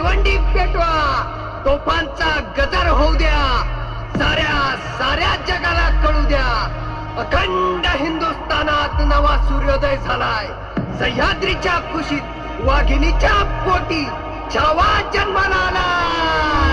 भिवंडी पेटवा. तोफांचा गजर होऊ द्या. साऱ्या साऱ्या जगाला कळू द्या. अखंड हिंदुस्थानात नवा सूर्योदय झालाय. सह्याद्रीच्या खुशीत वाघिणीच्या पोटी छावा जन्माला आला